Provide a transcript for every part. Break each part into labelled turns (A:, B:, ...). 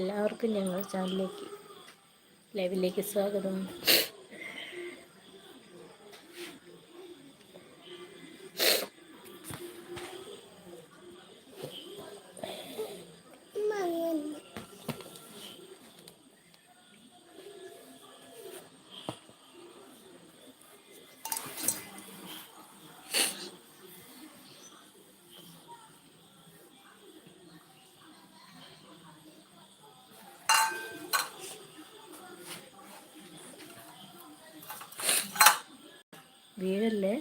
A: എല്ലാവർക്കും ഞങ്ങൾ ചാനലിലേക്ക് ലൈവിലേക്ക് സ്വാഗതം. ஏழில்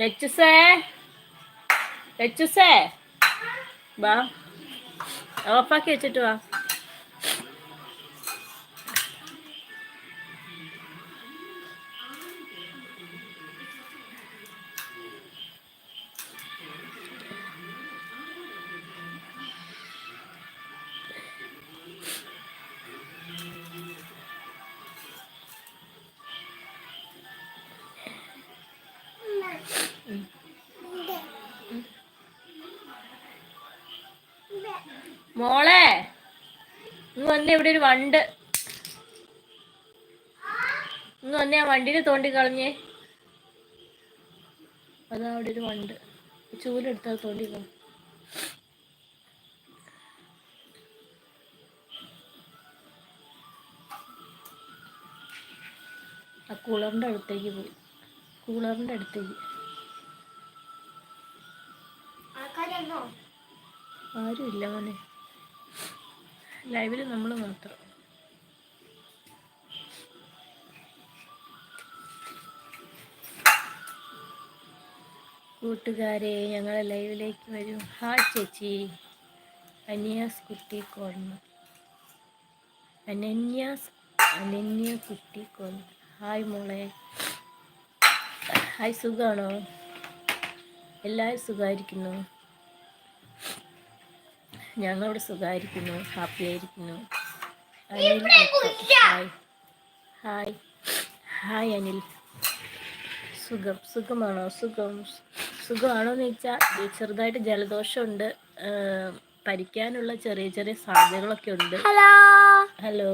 A: ലച്ചുസേ ലച്ചുസേ വാ ഓഫാക്കി വെച്ചിട്ട് വാ. മോളെ ഇങ്ങ് വന്നേ ഇവിടെ ഒരു വണ്ട്. ഇങ്ങ് വന്ന ആ വണ്ടിനെ തോണ്ടി കളഞ്ഞേ. അതാ അവിടെ ഒരു വണ്ട്. ചൂലെടുത്ത തോണ്ടി കളഞ്ഞു. ആ കൂളറിന്റെ അടുത്തേക്ക് പോയി. കൂളറിന്റെ അടുത്തേക്ക്. ആരുമില്ല മോനെ. ലൈവിൽ നമ്മൾ മാത്രം. കൂട്ടുകാരെ ഞങ്ങളെ ലൈവിലേക്ക് വരും. ഹാ ചേച്ചി. അനിയാസ് കുട്ടി കോർണർ അനന്യാസ് അനന്യ കുട്ടി കോർണർ ഹായ് മോളെ. ഹായ് സുഖമാണോ എല്ലാവരും സുഖമായിരിക്കുന്നു ഞങ്ങളിവിടെ സുഖമായിരിക്കുന്നു ഹാപ്പി ആയിരിക്കുന്നു. Anil hi. Hi. Hi Anil. സുഖം സുഖമാണോ? സുഖം സുഖമാണോ എന്ന് ചോദിച്ചാൽ ചെറുതായിട്ട് ജലദോഷമുണ്ട്. പരിക്കാനുള്ള ചെറിയ ചെറിയ സാധ്യതകളൊക്കെ ഉണ്ട്. ഹലോ. ഹലോ.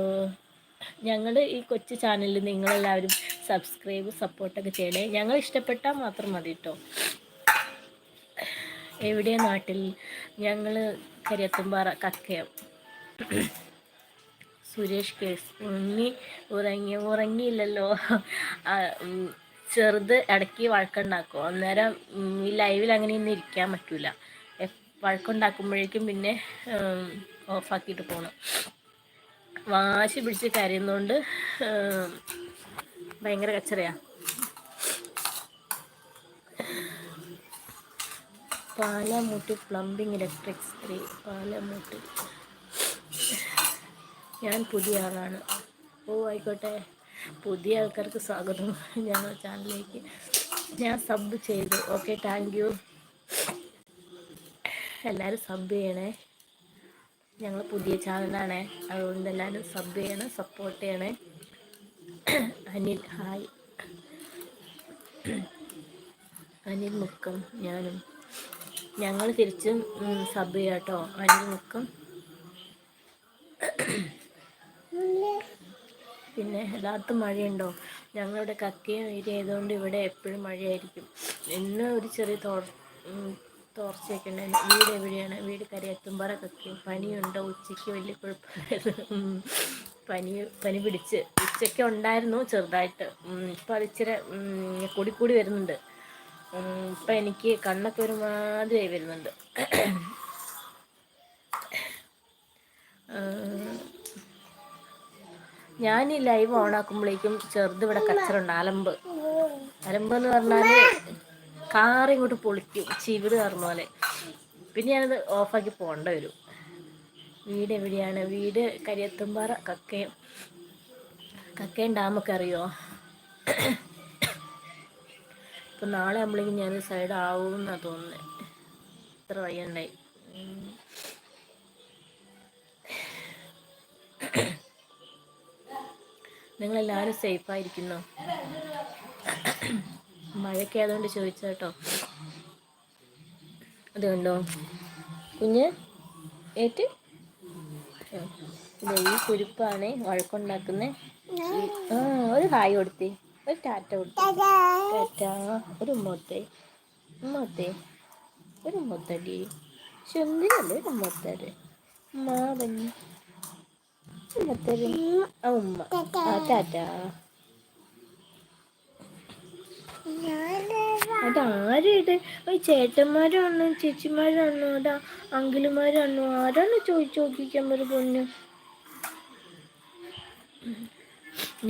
A: ഞങ്ങളുടെ ഈ കൊച്ചു ചാനലിൽ നിങ്ങളെല്ലാവരും സബ്സ്ക്രൈബ് സപ്പോർട്ടൊക്കെ ചെയ്യണേ. ഞങ്ങൾ ഇഷ്ടപ്പെട്ടാൽ മാത്രം മതി കേട്ടോ എവിടെയാണ് നാട്ടിൽ? ഞങ്ങൾ കരിയത്തുംപാറ കക്കയം. സുരേഷ് കേസ്. ഉണ്ണി ഉറങ്ങി ഉറങ്ങിയില്ലല്ലോ. ചെറുത് ഇടയ്ക്ക് വഴക്കുണ്ടാക്കും. അന്നേരം ഈ ലൈവിൽ അങ്ങനെ ഒന്നും ഇരിക്കാൻ പറ്റൂല. വഴക്കുണ്ടാക്കുമ്പോഴേക്കും പിന്നെ ഓഫാക്കിയിട്ട് പോകണം വാശി പിടിച്ച് കരയുന്നതുകൊണ്ട് ഭയങ്കര കച്ചറയാണ് പാലാമൂട്ടി പ്ലംബിംഗ് ഇലക്ട്രിക് സ്ത്രീ പാലാമൂട്ടി. ഞാൻ പുതിയ ആളാണ്. ഓ ആയിക്കോട്ടെ. പുതിയ ആൾക്കാർക്ക് സ്വാഗതം. ഞങ്ങളുടെ ചാനലിലേക്ക് ഞാൻ സബ് ചെയ്തു. ഓക്കെ താങ്ക് യു എല്ലാവരും സബ് ചെയ്യണേ. ഞങ്ങൾ പുതിയ ചാനലാണ്. അതുകൊണ്ട് എല്ലാവരും സബ് ചെയ്യണേ സപ്പോർട്ട് ചെയ്യണേ. അനിൽ ഹായ് അനിൽ മുക്കം ഞാനും. ഞങ്ങൾ തിരിച്ചും സബ് ചെയ്യാട്ടോ. കേട്ടോ നിൽക്കും പിന്നെ എല്ലാത്ത മഴയുണ്ടോ? ഞങ്ങളുടെ കക്കയും ഏരിയ ആയതുകൊണ്ട് ഇവിടെ എപ്പോഴും മഴയായിരിക്കും. ഇന്ന് ഒരു ചെറിയ തോർ തോർച്ചയൊക്കെ ഉണ്ടായിരുന്നു വീട് എവിടെയാണ്? വീട് കരയെത്തുമ്പാറ കക്കയും. പനിയുണ്ടോ? ഉച്ചയ്ക്ക് വലിയ കുഴപ്പമില്ല. പനി പനി പിടിച്ച്. ഉച്ചയ്ക്ക് ഉണ്ടായിരുന്നു ചെറുതായിട്ട്. ഇപ്പം അത് ഇച്ചിരി കൂടി കൂടി വരുന്നുണ്ട്. ഇപ്പം എനിക്ക് കണ്ണൊക്കെ ഒരുമാതിരി വരുന്നുണ്ട്. ഞാൻ ഈ ലൈവ് ഓണാക്കുമ്പോഴേക്കും ചെറുത് ഇവിടെ കച്ചറുണ്ട് അലമ്പ്. അലമ്പ് എന്ന് പറഞ്ഞാൽ കാർ ഇങ്ങോട്ട് പൊളിക്കും ചിവിട് കയറുന്ന പോലെ പിന്നെ ഞാനത് ഓഫാക്കി പോകേണ്ട വരും. വീട് എവിടെയാണ്? വീട് കരിയത്തുംപാറ കക്കയം കക്കയം ഡാമൊക്കെ അറിയോ? ഇപ്പം നാളെ ആകുമ്പോഴേക്കും ഞാൻ സൈഡ് ആവും എന്നാണ് തോന്നുന്നത് ഇത്ര വയ്യണ്ടായി. നിങ്ങളെല്ലാവരും സേഫായിരിക്കുന്നോ? മഴയൊക്കെ ആയതുകൊണ്ട് ചോദിച്ചോട്ടോ അത് കണ്ടോ? കുഞ്ഞ് ഏറ്റ്? ഈ കുരുപ്പാണ് വഴക്കുണ്ടാക്കുന്നത് ഒരു ഹായ് കൊടുത്തേ. ഒരു ടാറ്റ ടാറ്റ. ഒരു ഉമ്മത്തെ ഉമ്മത്തെ ഒരു ഉമ്മത്തടി ചുന്തിനല്ലേ ഒരു ഉമ്മത്തര് ഉമ്മ പഞ്ഞി ഉമ്മത്തര് ഉമ്മ. ടാറ്റ. അതാരേത് ഒരു ചേട്ടന്മാരാണോ ചേച്ചിമാരാണോ അതാ അങ്കിളുമാരാണോ? ആരാണ് ചോദിച്ചു നോക്കിക്കാൻ ഒരു പൊന്ന്?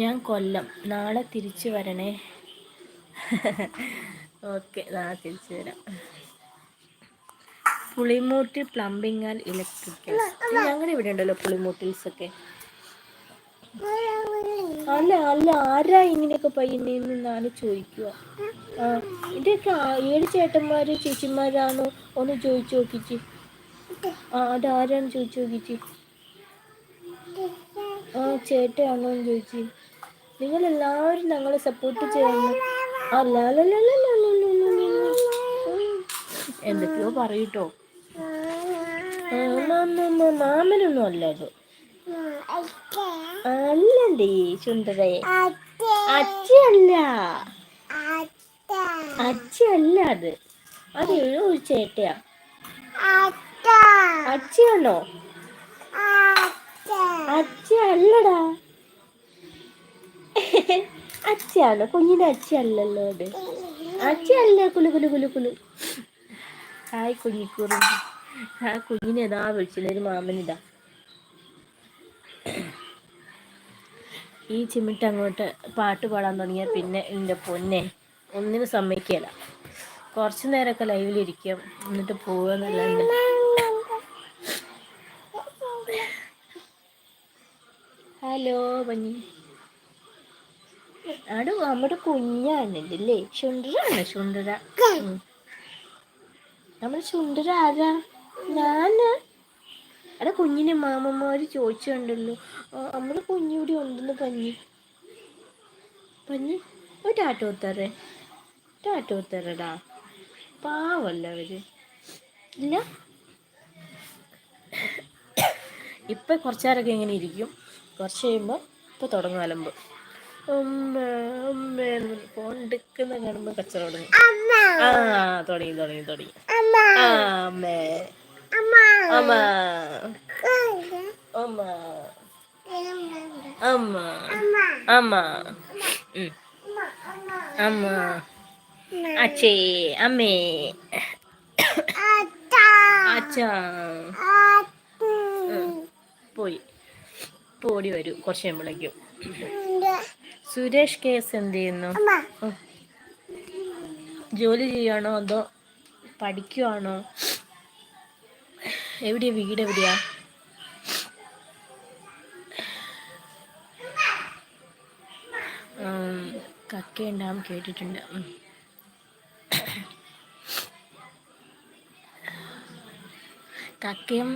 A: ഞാൻ കൊല്ലം. നാളെ തിരിച്ചു വരണേ. ഓക്കെ നാളെ തിരിച്ചു വരാം. പുളിമൂട്ടി പ്ലംബിംഗ് ആൻഡ് ഇലക്ട്രിക്കൽ ഞങ്ങളുടെ ഇവിടെ ഉണ്ടല്ലോ പുളിമൂട്ടിൽസ് ഒക്കെ. അല്ല അല്ല ആരാ ഇങ്ങനെയൊക്കെ പയ്യനെന്ന് ഞാൻ ചോദിക്കുക ആ ഇതൊക്കെ ഏഴ് ചേട്ടന്മാര് ചേച്ചിമാരാണോ? ഒന്ന് ചോദിച്ചു നോക്കിച്ച്. ആ അതാരാണ് ചോദിച്ചു നോക്കിച്ച്. ആ ചേട്ടയാണോ എന്ന് ചോദിച്ചു. നിങ്ങളെല്ലാവരും ഞങ്ങളെ സപ്പോർട്ട് ചെയ്യുന്നു. എന്തൊക്കെയോ പറയൂട്ടോ. മാമനൊന്നും അല്ല അത്. അല്ലണ്ടേ ചുണ്ടരേ അച്ഛല്ല അച്ഛല്ല അത്. അത് ഒരു ചേട്ടയാ. അച്ഛയാണോ? അച്ഛ. അല്ലടാ അച്ഛയാണോ കുഞ്ഞിന്റെ അച്ഛയല്ലല്ലോ അത്. അച്ഛയല്ല കുലു കുലു കുലു കുലു ഹായ് കുഞ്ഞിക്കുറി. ആ കുഞ്ഞിനെ ഏതാ വിളിച്ചില്ല ഒരു മാമനിതാ ഈ ചിമിട്ട് അങ്ങോട്ട് പാട്ട് പാടാൻ തുടങ്ങിയാൽ പിന്നെ എന്റെ പൊന്നെ. ഒന്നിനും സമ്മതിക്കില്ല കുറച്ച് നേരമൊക്കെ ലൈവിലിരിക്കും എന്നിട്ട് പോവുക ഹലോ പഞ്ഞി അവിടെ നമ്മുടെ കുഞ്ഞാണ് അല്ലേ ചുണ്ടരാണ് ചുണ്ടര. നമ്മുടെ ചുണ്ടര ആരാ? ഞാൻ. അവിടെ കുഞ്ഞിനെ മാമന്മാര് ചോദിച്ചുണ്ടല്ലോ. നമ്മുടെ കുഞ്ഞൂടി ഉണ്ടെന്ന് പഞ്ഞി. പഞ്ഞി? ഒരു ടാറ്റോത്തറേ ടാറ്റോത്തറടാ ടാറ്റ പാവല്ല അവർ. ഇല്ല. ഇപ്പൊ കുറച്ചേരൊക്കെ ഇങ്ങനെ ഇരിക്കും. കുറച്ച് കഴിയുമ്പോൾ ഇപ്പൊ തുടങ്ങും അലമ്പ്. എടുക്കുന്ന കാണുമ്പോൾ കച്ചറ തുടങ്ങി ആ തുടങ്ങി തുടങ്ങി തുടങ്ങി. അമ്മേ. അമ്മ. അമ്മ. അമ്മ. അമ്മ. അമ്മ. അച്ഛേ അമ്മേ. അച്ഛാ. പോയി. പോടി വരൂ. കുറച്ച് കഴിയുമ്പോഴേക്കും. സുരേഷ് കേസ് എന്ത് ചെയ്യുന്നു? ജോലി ചെയ്യുകയാണോ അതോ പഠിക്കുവാണോ? എവിടെയാ വീട് എവിടെയാ? കക്ക ഉണ്ടാവും കേട്ടിട്ടുണ്ട്. കക്കയും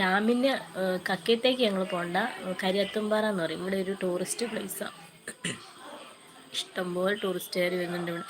A: ഡാമിന് കക്കയത്തേക്ക് ഞങ്ങൾ പോകണ്ട കരിയത്തുംപാറ എന്ന് പറയും. ഇവിടെ ഒരു ടൂറിസ്റ്റ് പ്ലേസാണ് ഇഷ്ടംപോലെ ടൂറിസ്റ്റുകാർ വരുന്നുണ്ട് ഇവിടെ.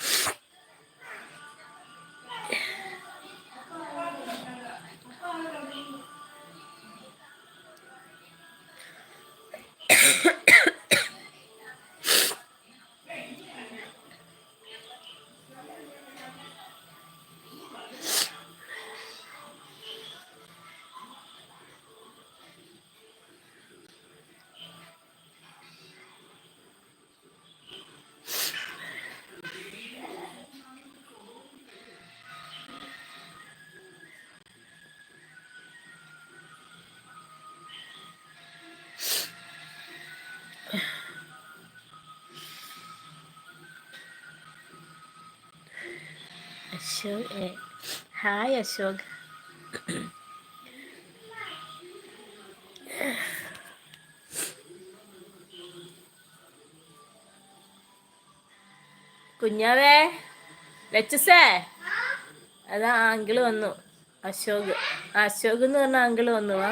A: അശോക് ഹായ് അശോക് കുഞ്ഞാവേ ലച്ചസേ അതാ ആങ്കിൾ വന്നു. അശോക് അശോക് എന്ന് പറഞ്ഞ ആങ്കിൾ വന്നു വാ.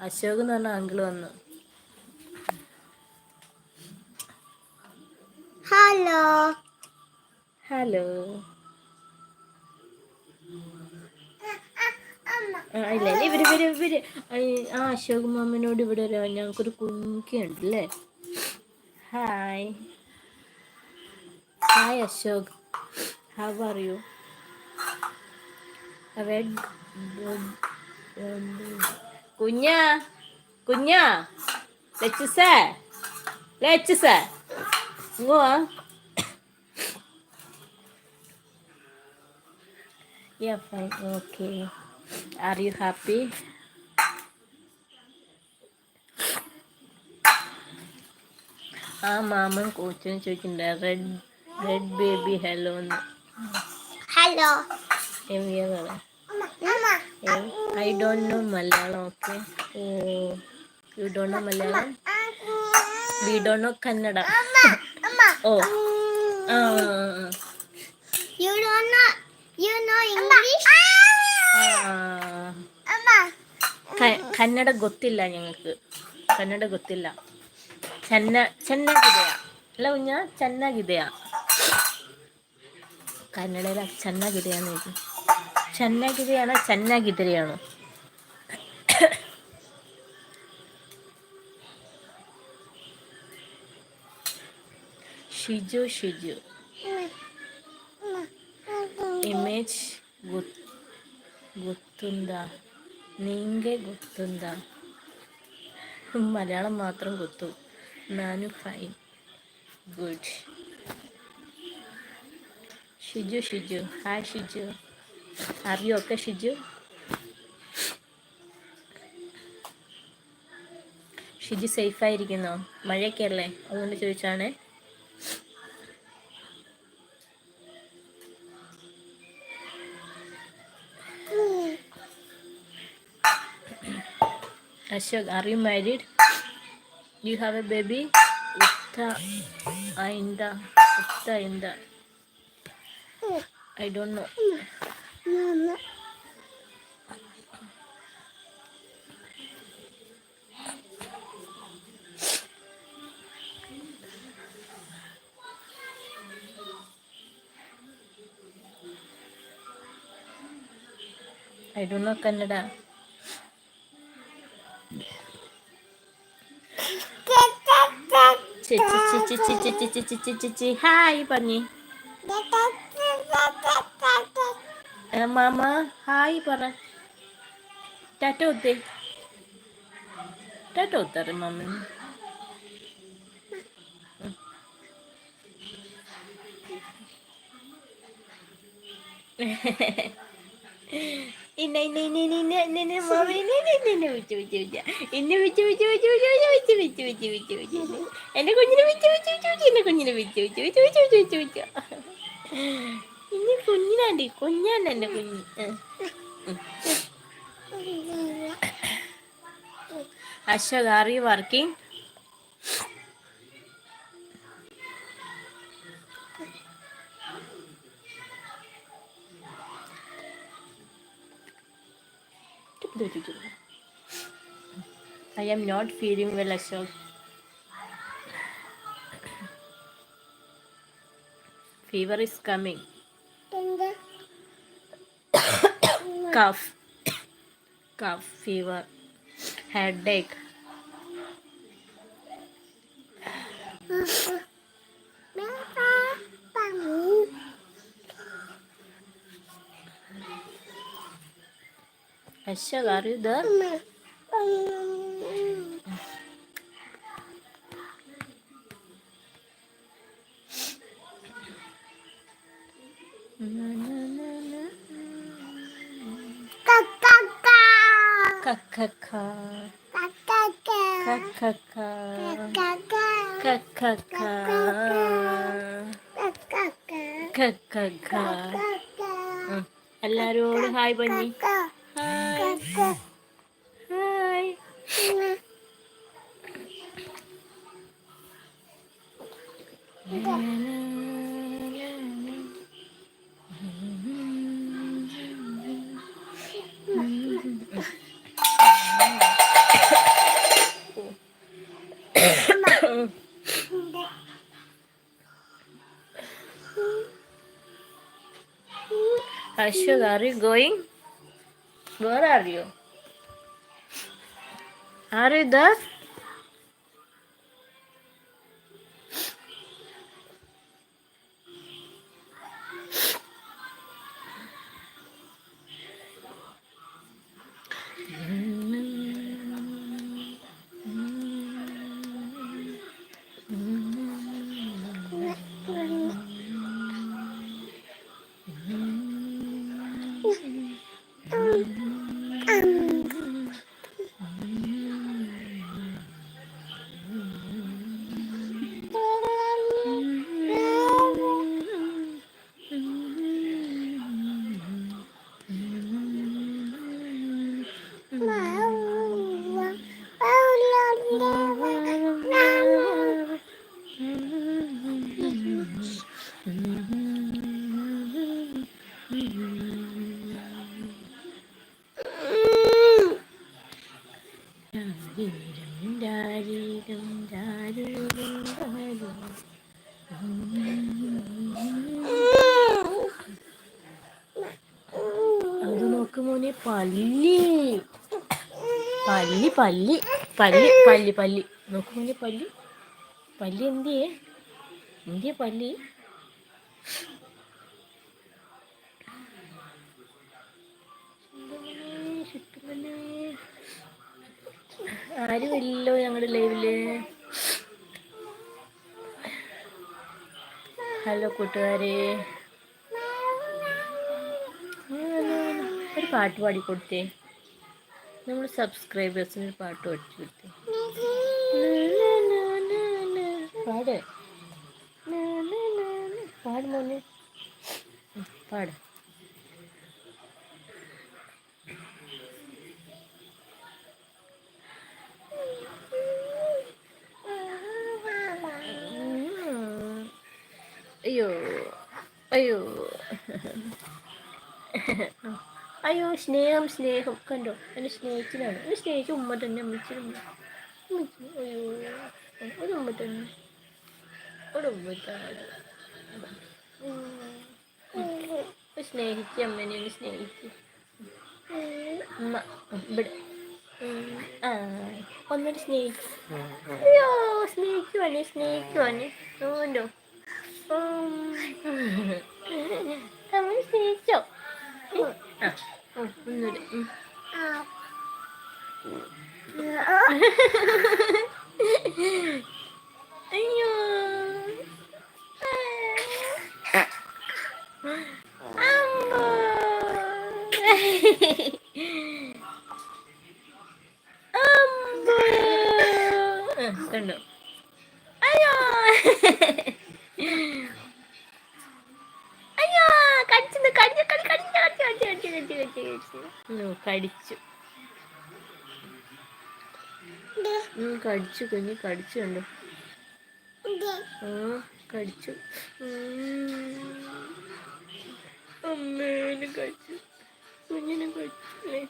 A: അശോക് എന്ന് പറഞ്ഞ ആങ്കിൾ വന്നു.
B: ഹലോ
A: ഹലോ ആ ഇല്ല ഇവർ ഇവർ ഇവർ. ആ അശോക് മാമനോട് ഇവിടെ ഒരു ഞങ്ങൾക്കൊരു കുങ്കിയുണ്ട് അല്ലേ hi. Hi Ashok. How are you കുഞ്ഞാ കുഞ്ഞാ. ലച്ചുസേ. Are you happy? ആ മാമൻ കോച്ചിന് ചോദിക്കണ്ട red
B: red
A: baby hello hello I don't know Malayalam okay you don't know Malayalam we
B: don't
A: know Kannada
B: oh ah you don't know you know
A: English Kannada ಗೊತ್ತಿಲ್ಲ ഞങ്ങൾക്ക് ಕನ್ನಡ ಗೊತ್ತಿಲ್ಲ ಚೆನ್ನ ಚೆನ್ನಾಗಿದೆಯಾ ಅಲ್ಲ ಕುಂಜ ಚೆನ್ನಾಗಿದೆಯಾ ಕನ್ನಡದ ಚೆನ್ನಾಗಿದೆಯಾ ಇದು ಚೆನ್ನಾಗಿದೆಯಾಣ ಚೆನ್ನಾಗಿದ್ದೀರಿಯಾಣೋ ഷിജു ഷിജു ഇമേജ് ഗുത്തുന്താ ನಿಂಗೆ ಗೊತ್ತುಂದಾ മലയാളം മാത്രം ಗೊತ್ತು ನಾನು fine good Shiju Shiju hi Shiju അറിയോ ഒക്കെ ഷിജു ഷിജു സേഫായിരിക്കുന്നോ മഴയൊക്കെ അല്ലേ അതുകൊണ്ട് ചോദിച്ചാണേ Ashok, are you married? You have a baby? Utta Ainda. Utta Ainda. I don't know. I don't know Kannada. Cici hi Bunny. mama hi ಬರ ಟಾಟ ಓದ್ದೆ ಟಾಟ ಓದ್ತಾರೆ ಮಮ್ಮಿ Hehehehe ഇന്ന മാമ കുഞ്ഞിനെ കുഞ്ഞിനെ കുഞ്ഞിനാണ്ടി കുഞ്ഞാണ് എന്റെ കുഞ്ഞ് Ashok are you working I am not feeling well, Ashok. Fever is coming. Cough. Cough, fever, headache. Aşağılar da. Kakaka. Kakaka. Kakaka. Kakaka. Kakaka. എല്ലാരോടും ഹായ് പഞ്ഞി Hi. Ashok, are you going? બરાબર હારે દસ? പല്ലി പല്ലി പല്ലി പല്ലി. നോക്കൂ മുന്നേ മോനെ പല്ലി പല്ലി എന്തിയേ എന്തിയ പല്ലി? ആരുമില്ലോ ഞങ്ങളുടെ ലൈവിൽ. ഹലോ കൂട്ടുകാരെ. ഒരു പാട്ട് പാടി കൊടുത്തേ നമ്മൾ സബ്സ്ക്രൈബേഴ്സിന് ഒരു പാട്ട് പഠിച്ചു കൊടുത്തേ പാട്. പാട് മോനെ. പാട്. അയ്യോ. അയ്യോ. അയ്യോ സ്നേഹം സ്നേഹം കണ്ടോ എന്നെ സ്നേഹിച്ചിലാണ് എന്നെ സ്നേഹിച്ച ഉമ്മ തന്നെ അമ്മച്ചിരുമ്മ അമ്മച്ചി അയ്യോ ഒരു ഉമ്മ തന്നെ ഒരു ഉമ്മ തന്നെ സ്നേഹിച്ച് അമ്മനെ ഒന്ന് സ്നേഹിച്ച് അമ്മ ഇവിടെ. ആ ഒന്നൊരു സ്നേഹിച്ചു അയ്യോ സ്നേഹിക്കുവാണ് സ്നേഹിക്കുവാണ് ഓണ്ടോ നമ്മൾ സ്നേഹിച്ചോ. അയ്യോ കണ്ടോ കടിച്ചു. കടിച്ചു കുഞ്ഞ് കടിച്ചു കണ്ടോ? ആ കടിച്ചു. അമ്മേനും കടിച്ചു. കുഞ്ഞിനെ കടിച്ചില്ലേ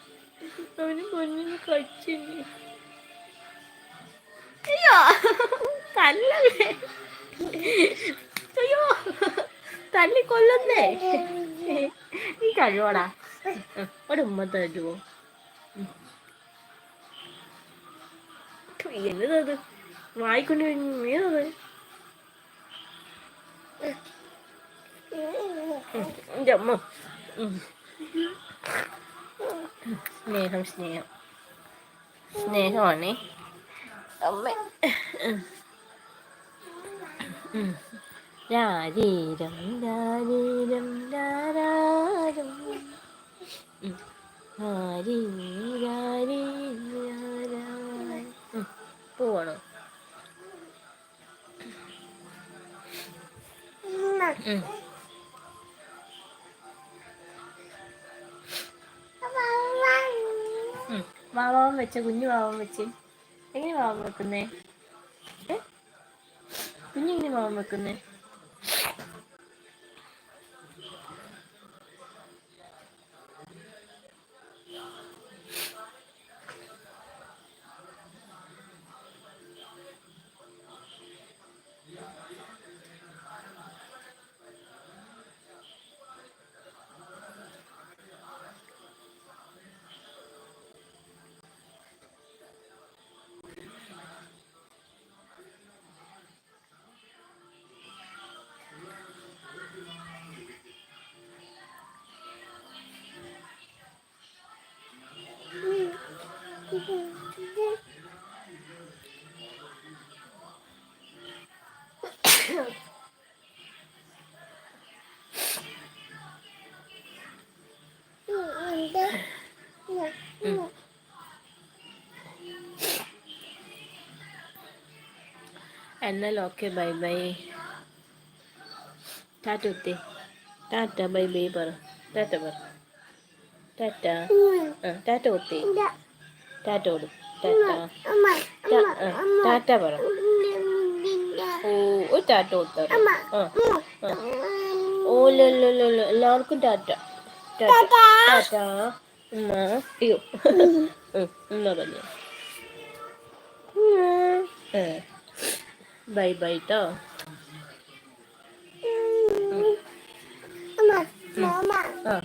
A: അവന് കുഞ്ഞിനെ കടിച്ചില്ലേ അയ്യോ തല്ലല്ലേ? അയ്യോ തല്ലി കൊല്ലുന്നേ നീ കഴിയോടാ ഒരു ഉമ്മ തരുമോ എന്നതത് വായിക്കൊണ്ട് ഏതത് എന്റെ അമ്മ ഉം. സ്നേഹം സ്നേഹം സ്നേഹമാണേ അമ്മ ഉം. രാരീരം രാരീരം രാരാരം പോവാണോ വാവാവൻ വെച്ച കുഞ്ഞു വാവാൻ വെച്ച്. എങ്ങനെ വാവൻ വെക്കുന്നേ? കുഞ്ഞെങ്ങനെ വാവൻ വെക്കുന്നേ? എന്നാൽ ഓക്കെ ബൈ ബൈ. ടാറ്റ ഒത്തി ടാറ്റ ബൈ ബൈ പറ. ടാറ്റ പറ. ടാറ്റ. ആ ടാറ്റ ഒത്തി ടാറ്റ ഓടും ടാറ്റ. ടാറ്റ പറ. ഓ ഒരു ടാറ്റ കൊടുത്താ? ആ ഓ ലോ എല്ലാവർക്കും ടാറ്റ. ടാറ്റ. ടാറ്റ. ഉമ്മ. അയ്യോ. ഉമ്മ പറഞ്ഞു. ബൈ ബൈ ട്ടോ ആ.